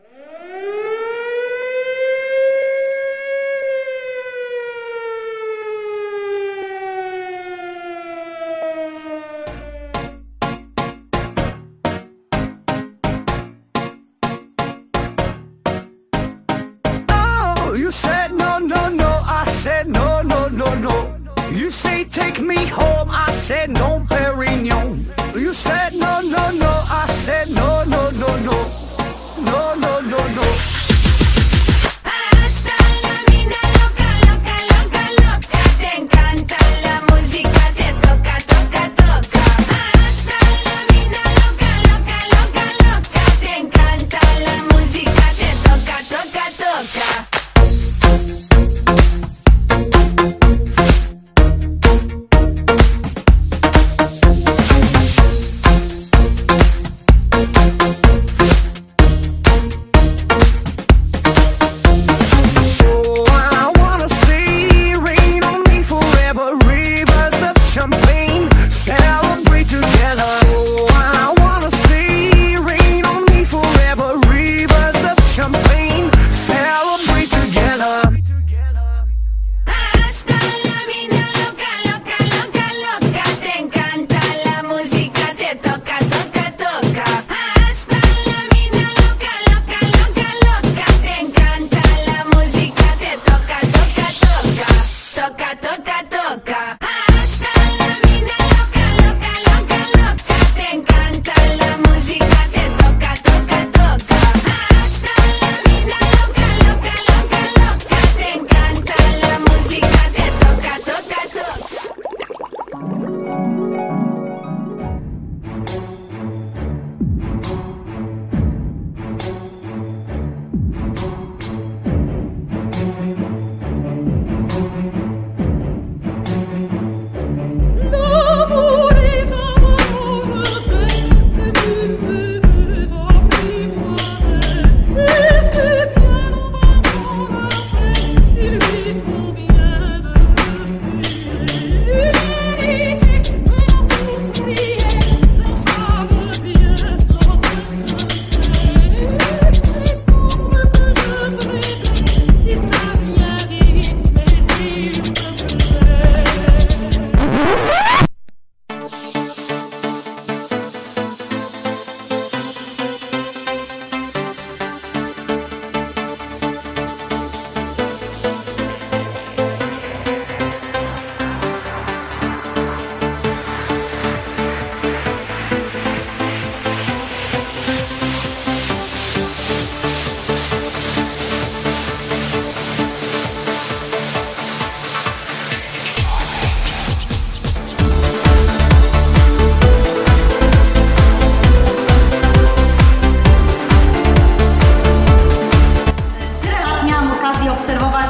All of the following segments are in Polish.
Oh, you said no, no, no. I said no, no, no, no. You say take me home. I said no, Perignon.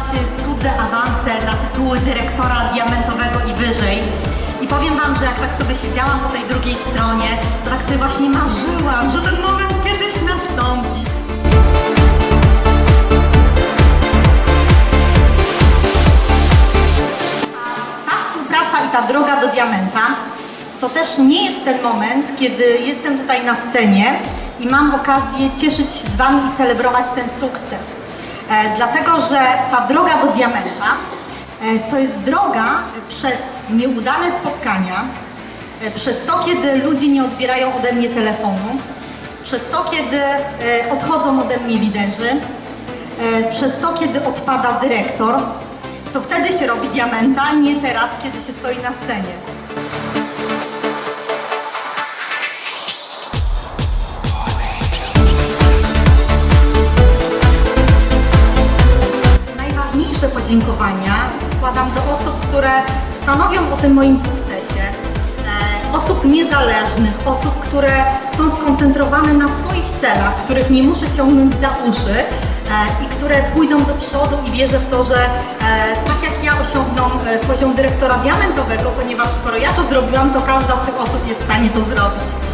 Obserwować cudze awanse na tytuły dyrektora diamentowego i wyżej. I powiem Wam, że jak tak sobie siedziałam po tej drugiej stronie, to tak sobie właśnie marzyłam, że ten moment kiedyś nastąpi. Ta współpraca i ta droga do diamenta to też nie jest ten moment, kiedy jestem tutaj na scenie i mam okazję cieszyć się z Wami i celebrować ten sukces. E, dlatego, że ta droga do diamenta e, to jest droga przez nieudane spotkania, e, przez to, kiedy ludzie nie odbierają ode mnie telefonu, przez to, kiedy odchodzą ode mnie liderzy, przez to, kiedy odpada dyrektor, to wtedy się robi diamenta, nie teraz, kiedy się stoi na scenie. Podziękowania składam do osób, które stanowią o tym moim sukcesie. E, Osób niezależnych, osób, które są skoncentrowane na swoich celach, których nie muszę ciągnąć za uszy e, i które pójdą do przodu i wierzę w to, że e, tak jak ja osiągną poziom dyrektora diamentowego, ponieważ skoro ja to zrobiłam, to każda z tych osób jest w stanie to zrobić.